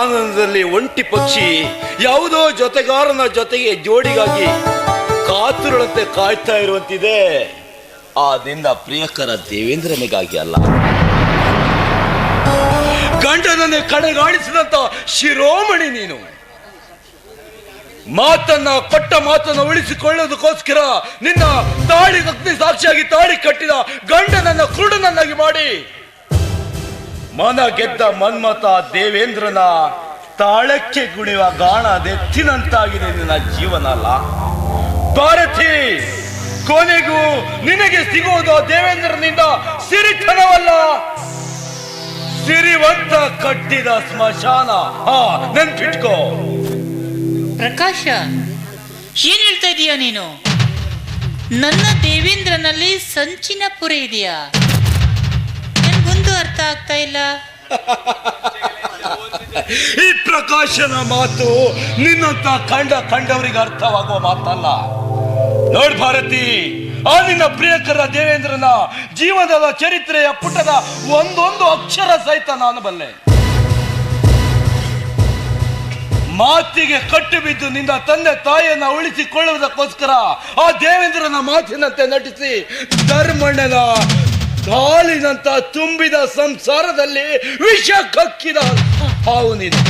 ಕಾನನದಲ್ಲಿ ಒಂಟಿ ಪಕ್ಷಿ ಯಾವುದೋ ಜೊತೆಗಾರನ ಜೊತೆಗೆ ಜೋಡಿಗಾಗಿ ಕಾತುರಳಂತೆ ಕಾಯ್ತಾ ಇರುವಂತಿದೆ. ಆ ನಿನ್ನ ಪ್ರಿಯಕರ ದೇವೇಂದ್ರನಿಗಾಗಿ ಅಲ್ಲ. ಗಂಡನನ್ನು ಕಡೆಗಾಣಿಸಿದಂತ ಶಿರೋಮಣಿ ನೀನು. ಮಾತನ್ನ, ಕೊಟ್ಟ ಮಾತನ್ನ ಉಳಿಸಿಕೊಳ್ಳೋದಕ್ಕೋಸ್ಕರ ನಿನ್ನ ತಾಳಿ ಅಗ್ನಿ ಸಾಕ್ಷಿಯಾಗಿ ತಾಳಿ ಕಟ್ಟಿದ ಗಂಡನನ್ನ ಕುರುಡನನ್ನಾಗಿ ಮಾಡಿ ಮನ ಗೆದ್ದ ಮನ್ಮತ ದೇವೇಂದ್ರನ ತಾಳಕ್ಕೆ ಗುಣಿವ ಗಾಣ ದೆತ್ತಿನಂತಾಗಿದೆ ನಿನ್ನ ಜೀವನ ಅಲ್ಲ. ಭಾರತಿ, ಕೊನೆಗೂ ನಿನಗೆ ಸಿಗುವುದು ದೇವೇಂದ್ರನಿಂದ ಸಿರಿತನವಲ್ಲ. ಸಿರಿವಂತ ಕಟ್ಟಿದ ಸ್ಮಶಾನ. ಹಾ, ನೆನ್ಪಿಟ್ಕೋ. ಪ್ರಕಾಶ, ಏನ್ ಹೇಳ್ತಾ ಇದೀಯ ನೀನು? ನನ್ನ ದೇವೇಂದ್ರನಲ್ಲಿ ಸಂಚಿನ ಪುರ ಇದೆಯಾ? ಅರ್ಥ ಆಗ್ತಾ ಇಲ್ಲ. ಈ ಪ್ರಕಾಶನ ಮಾತು ನಿನ್ನಂತ ಕಂಡ ಕಂಡವರಿಗೆ ಅರ್ಥವಾಗುವ ಮಾತಲ್ಲ. ನೋಡ್ ಭಾರತಿ, ಆ ನಿನ್ನ ಪ್ರಿಯಕರ ದೇವೇಂದ್ರನ ಜೀವನದ ಚರಿತ್ರೆಯ ಪುಟದ ಒಂದೊಂದು ಅಕ್ಷರ ಸಹಿತ ನಾನು ಬಲ್ಲೆ. ಮಾತಿಗೆ ಕಟ್ಟು ಬಿದ್ದು ನಿನ್ನ ತಂದೆ ತಾಯಿಯನ್ನ ಉಳಿಸಿಕೊಳ್ಳುವುದಕ್ಕೋಸ್ಕರ ಆ ದೇವೇಂದ್ರನ ಮಾತಿನಂತೆ ನಟಿಸಿ ಧರ್ಮಣ್ಣನ ಹಾಲಿನಂತ ತುಂಬಿದ ಸಂಸಾರದಲ್ಲಿ ವಿಷ ಕಕ್ಕಿದ ಹಾವು ನೀನು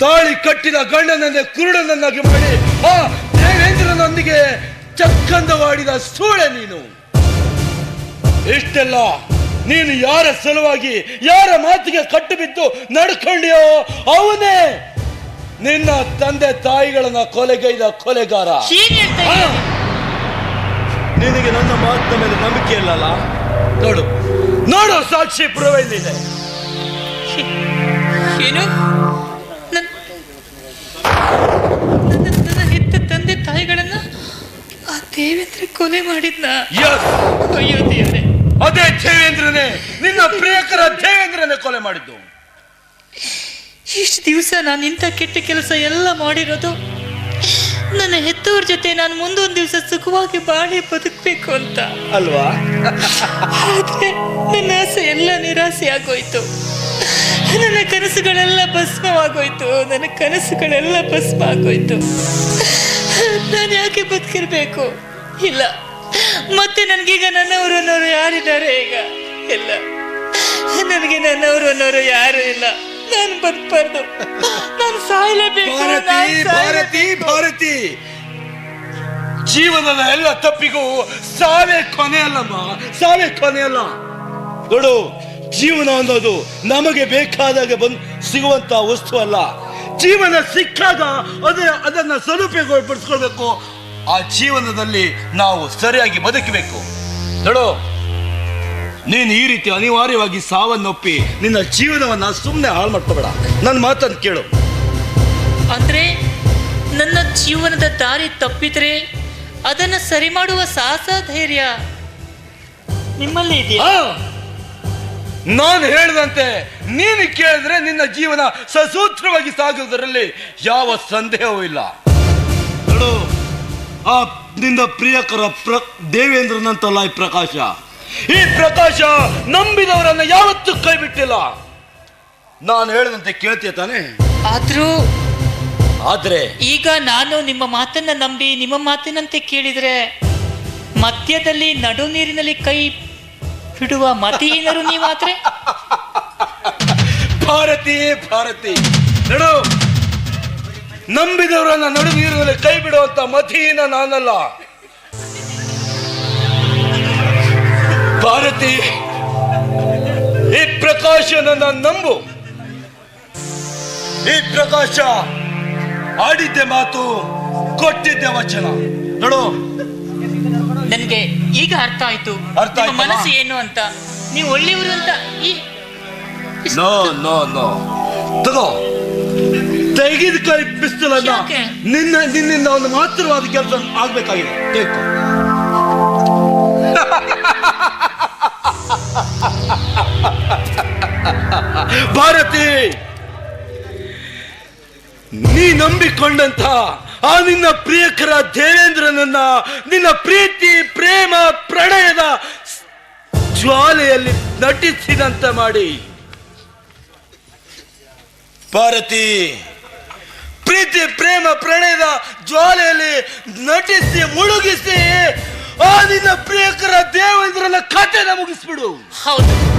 ತಾಳಿ ಕಟ್ಟಿದ ಗಂಡನನ್ನೇ ಕುರುಡನನ್ನಾಗಿ ಮಾಡಿ ಆ ದೇವೇಂದ್ರನೊಂದಿಗೆ ಚಕ್ಕಂದವಾಡಿದ ಸೂಳೆ ನೀನು. ಇಷ್ಟೆಲ್ಲ ನೀನು ಯಾರ ಸಲುವಾಗಿ ಯಾರ ಮಾತಿಗೆ ಕಟ್ಟು ಬಿದ್ದು ನಡ್ಕೊಂಡಿಯೋ ಅವನೇ ನಿನ್ನ ತಂದೆ ತಾಯಿಗಳನ್ನ ಕೊಲೆಗೈದ ಕೊಲೆಗಾರ. ನಿನಗೆ ನನ್ನ ಮಾತಿನ ಮೇಲೆ ನಂಬಿಕೆ ಇಲ್ಲಲ್ಲ? ನೋಡು. ನೋಡು ಸಾಕ್ಷಿ ಪುರಾವೆ ಇಲ್ಲಿದೆ ಏನು? ನನ್- ನನ್ನ ಹೆತ್ತ ತಂದೆ ತಾಯಿಗಳನ್ನ ಆ ದೇವೇಂದ್ರ ಕೊಲೆ ಮಾಡಿದ್ನ. ಅಯ್ಯೋ ದೇವ್ರೆ. ಅದೇ ದೇವೇಂದ್ರನೇ. ನಿನ್ನ ಪ್ರಿಯಕರ ದೇವೇಂದ್ರನೇ ಕೊಲೆ ಮಾಡಿದ್ದು. ಇಷ್ಟು ದಿವಸ ನಾನು ಇಂಥ ಕೆಟ್ಟ ಕೆಲಸ ಎಲ್ಲ ಮಾಡಿರೋದು ನನ್ನ ಹೆತ್ತವ್ರ ಜೊತೆ ನಾನು ಮುಂದೊಂದು ದಿವಸ ಸುಖವಾಗಿ ಬಾಳಿ ಬದುಕಬೇಕು ಅಂತ. ಅಲ್ವಾ? ಆದ್ರೆ ನನ್ನ ಆಸೆ ಎಲ್ಲ ನಿರಾಸೆ ಆಗೋಯ್ತು. ನನ್ನ ಕನಸುಗಳೆಲ್ಲ ಭಸ್ಮವಾಗೋಯ್ತು. ನನ್ನ ಕನಸುಗಳೆಲ್ಲ ಭಸ್ಮ ಆಗೋಯ್ತು. ನಾನು ಯಾಕೆ ಬದುಕಿರ್ಬೇಕು? ಇಲ್ಲ. ಮತ್ತೆ ನನಗೀಗ ನನ್ನವರು ಅನ್ನೋರು ಯಾರಿದ್ದಾರೆ ಈಗ? ಇಲ್ಲ. ನನಗೆ ನನ್ನವರು ಅನ್ನೋರು ಯಾರು ಇಲ್ಲ. ನಾನು ಬದುಕಬಾರ್ದು. ನಾನು ಸಾಯಲೇಬೇಕು ಭಾರತಿ ಭಾರತಿ ಜೀವನದ ಎಲ್ಲ ತಪ್ಪಿಗೂ ಸಾವೇ ಕೊನೆ ಅಲ್ಲಮ್ಮ ಸಾವೇ ಕೊನೆ ಅಲ್ಲ. ನೋಡು ಜೀವನ ಅನ್ನೋದು ನಮಗೆ ಬೇಕಾದಾಗ ಬಂದು ಸಿಗುವಂತ ವಸ್ತು ಅಲ್ಲ. ಜೀವನ ಸಿಕ್ಕಾಗ ಅದೇ ಅದನ್ನ ಸದುಪಯೋಗಪಡಿಸ್ಕೊಳ್ಬೇಕು. ಆ ಜೀವನದಲ್ಲಿ ನಾವು ಸರಿಯಾಗಿ ಬದುಕಬೇಕು. ನೋಡು ನೀನು ಈ ರೀತಿ ಅನಿವಾರ್ಯವಾಗಿ ಸಾವನ್ನೊಪ್ಪಿ ನಿನ್ನ ಜೀವನವನ್ನ ಸುಮ್ಮನೆ ಹಾಳು ಮಾಡ್ಕೋಬೇಡ. ನನ್ನ ಮಾತನ್ನು ಕೇಳು. ಜೀವನದ ದಾರಿ ತಪ್ಪಿದ್ರೆ ಅದನ್ನ ಸರಿ ಮಾಡುವ ಸಾಹಸ ಧೈರ್ಯ ನಿಮ್ಮಲ್ಲಿ ಇದೆಯಾ? ನಾನು ಹೇಳಿದಂತೆ ನೀನು ಕೇಳಿದ್ರೆ ನಿನ್ನ ಜೀವನ ಸಸೂತ್ರವಾಗಿ ಸಾಗುವುದರಲ್ಲಿ ಯಾವ ಸಂದೇಹವೂ ಇಲ್ಲ. ನೋಡು ಆ ನಿನ್ನ ಪ್ರಿಯಕರ ಪ್ರ ದೇವೇಂದ್ರನಂತಲ್ಲ ಈ ಪ್ರಕಾಶ. ಈ ಪ್ರಕಾಶ ನಂಬಿದವರನ್ನ ಯಾವತ್ತೂ ಕೈ ಬಿಟ್ಟಿಲ್ಲ ನಾನು ಹೇಳಿದಂತೆ ಕೇಳ್ತೀಯ ತಾನೆ? ಆದ್ರೂ ಆದ್ರೆ ಈಗ ನಾನು ನಿಮ್ಮ ಮಾತನ್ನ ನಂಬಿ ನಿಮ್ಮ ಮಾತಿನಂತೆ ಕೇಳಿದ್ರೆ ಮಧ್ಯದಲ್ಲಿ ನಡು ನೀರಿನಲ್ಲಿ ಕೈ ಬಿಡುವ ಮತಿಹೀನರು ನೀವಾದ್ರೆ? ಭಾರತಿ ಭಾರತಿ. ನಡು ನಂಬಿದವರನ್ನ ನಡು ನೀರಿನಲ್ಲಿ ಕೈ ಬಿಡುವಂತ ಮತಿಹೀನ ನಾನಲ್ಲ. ಭಾರತಿ ಈ ಪ್ರಕಾಶನನ್ನ ನಂಬು. ಈ ಪ್ರಕಾಶ ಆಡಿದ್ದೆ ಮಾತು ಕೊಟ್ಟಿದ್ದೆ ವಚನ. ನೋಡು. ನನಗೆ ಈಗ ಅರ್ಥ ಆಯ್ತು. ಅರ್ಥ ನಿಮ್ಮ? ಮನಸ್ಸು ಏನು ಅಂತ. ನೀವು ಒಳ್ಳೆಯವರು ಅಂತ ಈ ನೋ ನೋ ನೋ. ತಗೋ. ತೆಗೆದ ಕೈ ಪಿಸ್ತಲನ್ನ ಯಾಕೆ? ನಿನ್ನ ನಿನ್ನಿಂದ ಒಂದು ಮಾತ್ರವಾದ ಕೆಲಸ ಆಗ್ಬೇಕಾಗಿದೆ. ತೆಗೆದು ಭಾರತಿ! ನೀ ನಂಬಿಕೊಂಡಂತ ಆ ನಿನ್ನ ಪ್ರಿಯಕರ ದೇವೇಂದ್ರನನ್ನ, ನಿನ್ನ ಪ್ರೀತಿ, ಪ್ರೇಮ, ಪ್ರಣಯದ ಜ್ವಾಲೆಯಲ್ಲಿ ನಟಿಸಿದಂತ ಮಾಡಿ. ಭಾರತಿ, ಪ್ರೀತಿ, ಪ್ರೇಮ, ಪ್ರಣಯದ ಜ್ವಾಲೆಯಲ್ಲಿ ನಟಿಸಿ, ಮುಳುಗಿಸಿ ಆ ನಿನ್ನ ಪ್ರಿಯಕರ ದೇವೇಂದ್ರನ ಕಥೆನ ಮುಗಿಸ್ಬಿಡು. ಹೌದು.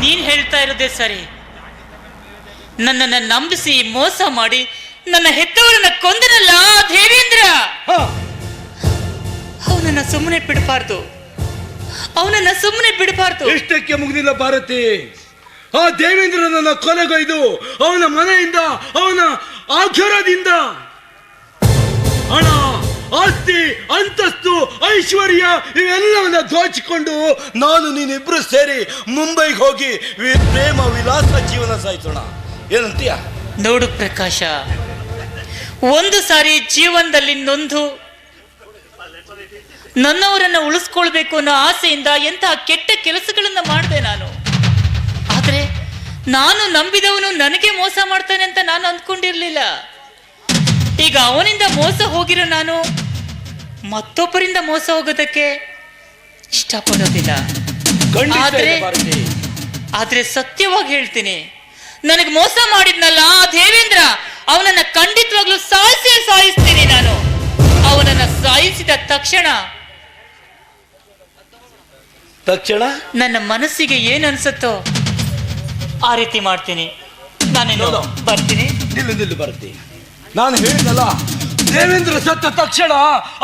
ನೀನ್ ಹೇಳ್ತಾ ಇರೋದೇ ಸರಿ. ನನ್ನನ್ನ ನಂಬಿಸಿ ಮೋಸ ಮಾಡಿ ನನ್ನ ಹೆತ್ತವರನ್ನ ಕೊಂದನಲ್ಲ ದೇವೇಂದ್ರ? ಅವನನ್ನ ಸುಮ್ಮನೆ ಬಿಡಬಾರ್ದು. ಅವನನ್ನ ಸುಮ್ಮನೆ ಬಿಡಬಾರ್ದು. ಇಷ್ಟಕ್ಕೆ ಮುಗಿದಿಲ್ಲ ಭಾರತಿ? ಆ ದೇವೇಂದ್ರನನ್ನ ಕೊಲೆಗೈದು ಅವನ ಮನೆಯಿಂದ ಅವನ ಆಘರದಿಂದ. ಹಣ ಆಸ್ತಿ ಅಂತಸ್ತು ಐಶ್ವರ್ಯ ಇವೆಲ್ಲವನ್ನ ದೋಚಿಕೊಂಡು ನಾನು ನೀನಿಬ್ರು ಸೇರಿ ಮುಂಬೈಗೆ ಹೋಗಿ ಪ್ರೇಮ ವಿಲಾಸ ಜೀವನ ಸಾಯಿಸೋಣ. ಏನಂತೀಯ? ನೋಡು ಪ್ರಕಾಶ ಒಂದು ಸಾರಿ ಜೀವನದಲ್ಲಿ ನೊಂದು ನನ್ನವರನ್ನ ಉಳಿಸ್ಕೊಳ್ಬೇಕು ಅನ್ನೋ ಆಸೆಯಿಂದ ಎಂತಹ ಕೆಟ್ಟ ಕೆಲಸಗಳನ್ನ ಮಾಡಿದೆ ನಾನು. ಆದ್ರೆ ನಾನು ನಂಬಿದವನು ನನಗೆ ಮೋಸ ಮಾಡ್ತಾನೆ ಅಂತ ನಾನು ಅಂದ್ಕೊಂಡಿರ್ಲಿಲ್ಲ. ಈಗ ಅವನಿಂದ ಮೋಸ ಹೋಗಿರೋ ನಾನು ಮತ್ತೊಬ್ಬರಿಂದ ಮೋಸ ಹೋಗೋದಕ್ಕೆ ಇಷ್ಟಪಡೋದಿಲ್ಲ. ಆದರೆ ಆದ್ರೆ- ಆದ್ರೆ ಸತ್ಯವಾಗಿ ಹೇಳ್ತೀನಿ. ನನಗೆ ಮೋಸ ಮಾಡಿದ್ನಲ್ಲ ಆ ದೇವೇಂದ್ರ ಅವನನ್ನ ಖಂಡಿತವಾಗ್ಲೂ ಸಾಯಿಸಿ ಸಾಯಿಸ್ತೀನಿ ನಾನು. ಅವನನ್ನ ಸಾಯಿಸಿದ ತಕ್ಷಣ ತಕ್ಷಣ? ನನ್ನ ಮನಸ್ಸಿಗೆ ಏನ್ ಅನ್ಸುತ್ತೋ ಆ ರೀತಿ ಮಾಡ್ತೀನಿ. ನಾನೇನು ನೋಡು. ಬರ್ತೀನಿ. ನಿಲ್ಲು ನಿಲ್ಲು ಬರ್ತೀನಿ ನಾನು ಹೇಳಿದಲ್ಲ ದೇವೇಂದ್ರ ಸತ್ತ ತಕ್ಷಣ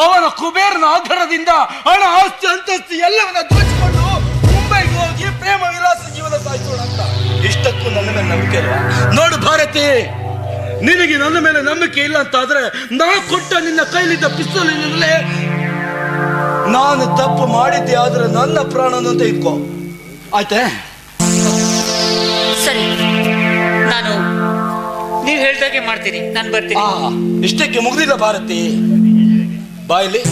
ಅವನ ಕುಬೇರನ ಆಧಾರದಿಂದ ಹಣ ಆಸ್ತಿ ಅಂತಸ್ತಿ ಎಲ್ಲವನ್ನ ದೋಚಿಕೊಂಡು ಮುಂಬೈಗೆ ಹೋಗಿ ಪ್ರೇಮ ವಿಲಾಸ ಜೀವನ ಸಾಯಿಸೋಣ ಅಂತ. ಇಷ್ಟಕ್ಕೂ ನನ್ನ ಮೇಲೆ ನಂಬಿಕೆ ಅಲ್ವಾ ನೋಡು ಭಾರತಿ ನಿನಗೆ ನನ್ನ ಮೇಲೆ ನಂಬಿಕೆ ಇಲ್ಲ ಅಂತ ಆದ್ರೆ ನಾ ಕೊಟ್ಟ ನಿನ್ನ ಕೈಲಿದ್ದ ಪಿಸ್ತೂಲಿನಲ್ಲೇ ನಾನು ತಪ್ಪು ಮಾಡಿದ್ದೆ ಆದ್ರೆ ನನ್ನ ಪ್ರಾಣನ ತೆಗೆದುಕೋ ಆಯ್ತೆ? ಸರಿ. ನಾನು ನೀವು ಹೇಳ್ದಾಗೆ ಮಾಡ್ತೀನಿ. ನಾನು ಬರ್ತೀನಿ. ಆ ಇಷ್ಟಕ್ಕೆ ಮುಗ್ದಿಲ್ಲ ಭಾರತಿ. ಬಾಯಲ್ಲಿ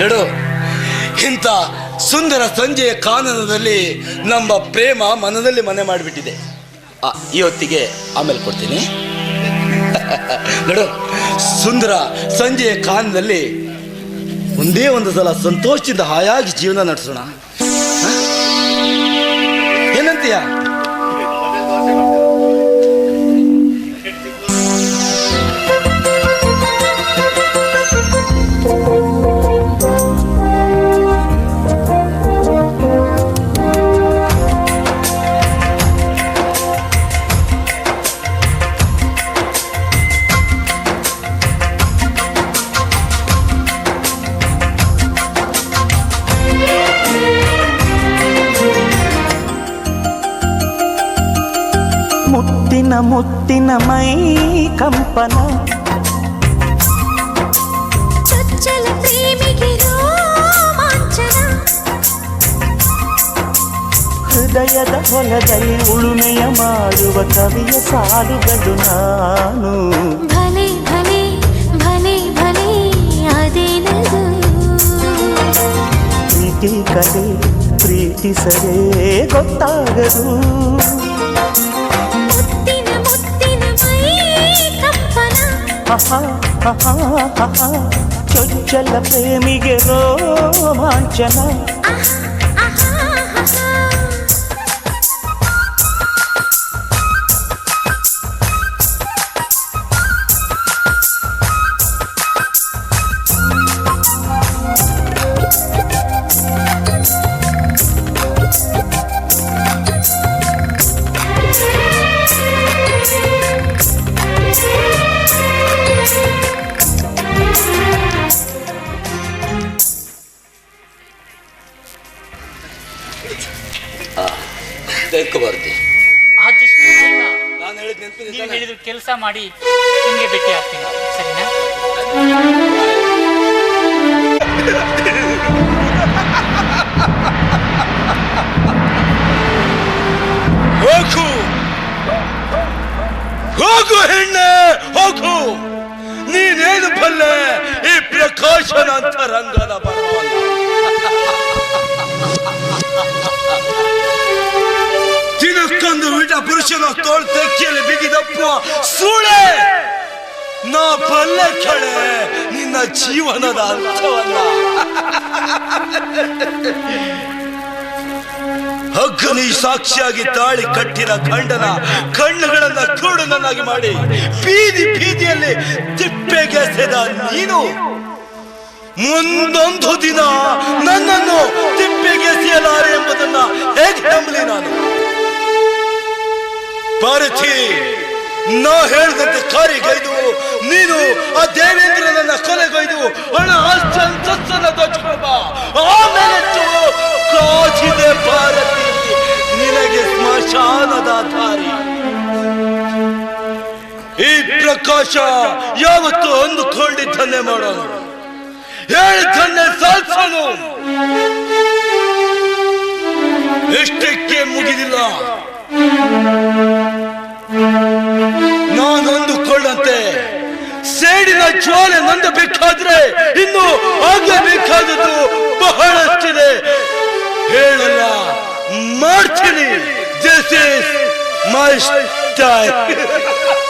ಹೇಳು. ಇಂಥ ಸುಂದರ ಸಂಜೆಯ ಕಾನನದಲ್ಲಿ ನಮ್ಮ ಪ್ರೇಮ ಮನದಲ್ಲಿ ಮನೆ ಮಾಡಿಬಿಟ್ಟಿದೆ. ಈ ಹೊತ್ತಿಗೆ ಆಮೇಲೆ ಕೊಡ್ತೀನಿ. ನೋಡು, ಸುಂದರ ಸಂಜೆಯ ಕಾನದಲ್ಲಿ ಒಂದೇ ಒಂದು ಸಲ ಸಂತೋಷದಿಂದ ಹಾಯಾಗಿ ಜೀವನ ನಡೆಸೋಣ. ಮುತ್ತಿನ ಮುತ್ತಿನ ಮೈ ಕಂಪನ ಚೊಚ್ಚಲ ಪ್ರೇಮಿಗೆ ರೋಮಾಂಚನ ಹೃದಯದ ಹೊಲದಲ್ಲಿ ಉಳುಮೆಯ ಮಾಡುವ ಕವಿಯ ಸಾಲುಗಳು ನಾನು ಭಲೆ ಭಲೆ ಭಲೆ ಭಲೆ ಅದೇನದು ಪ್ರೀತಿ ಕಲೆ ಪ್ರೀತಿಸದೆ ಗೊತ್ತಾಗದು ಚೊಚ್ಚಲ ಪ್ರೇಮಿಗೆ ರೋಮಾಂಚನ ಹೇಳಿದ್ರು, ಕೆಲಸ ಮಾಡಿ, ನಿಮಗೆ ಭೇಟಿ ಆಗ್ತೀನಿ. ಸರಿನಾ? ಹೋಗು. ಹೋಗು ಹೆಣ್ಣೆ, ಹೋಗು. ನೀನೇನು ಬಲ್ಲೆ ಈ ಪ್ರಕಾಶನ ವಿಟ ಪುರುಷನ ತೋಳ್ ತೆಕ್ಕಿಯಲ್ಲಿ ಬಿಗಿದಪ್ಪುವ ಸುಳೆ ನಾ ಬಲ್ಲೆ ಕಳೆ ನಿನ್ನ ಜೀವನದ ಅರ್ಥವಲ್ಲ ಅಗ್ನಿ ಸಾಕ್ಷಿಯಾಗಿ ತಾಳಿ ಕಟ್ಟಿದ ಗಂಡನ ಕಣ್ಣುಗಳನ್ನ ಕೂಡನನ್ನಾಗಿ ಮಾಡಿ ಬೀದಿ ಬೀದಿಯಲ್ಲಿ ತಿಪ್ಪೆಗೆಸೆದ ನೀನು ಮುಂದೊಂದು ದಿನ ನನ್ನನ್ನು ತಿಪ್ಪೆಗೆಸೆಯಲಾರೆ ಎಂಬುದನ್ನ ಹೇಗೆ ನಂಬಲಿ ನಾನು ಪಾರಥಿ ನಾ ಹೇಳಿದಂತೆ ಕಾರಿಗೈದು, ನೀನು ಆ ದೇವೇಂದ್ರನನ್ನ ಕೊಲೆಗೈದು ಹಣ ಅಂತಸ್ತನ್ನ ದೋಚ್ಕೊಂಬ ಆಮೇಲೆ ಕಾಚಿದೆ ಭಾರತಿ, ನಿನಗೆ ಸ್ಮಶಾನದ ದಾರಿ ಈ ಪ್ರಕಾಶ ಯಾವತ್ತು ಅಂದುಕೊಂಡಿದ್ದನ್ನೇ ಮಾಡೋಣ. ಹೇಳಿದ್ದನ್ನೇ ಸಾಧಿಸೋನು ಎಷ್ಟಕ್ಕೆ ಮುಗಿದಿಲ್ಲ. ಅಂದುಕೊಂಡಂತೆ ಸೇಡಿನ ಜ್ವಾಲೆ ನಂದಬೇಕಾದ್ರೆ ಇನ್ನು ಆಗಬೇಕಾದದ್ದು ಬಹಳಷ್ಟಿದೆ. ಹೇಳಲ್ಲ ಮಾಡ್ತೀನಿ. This is my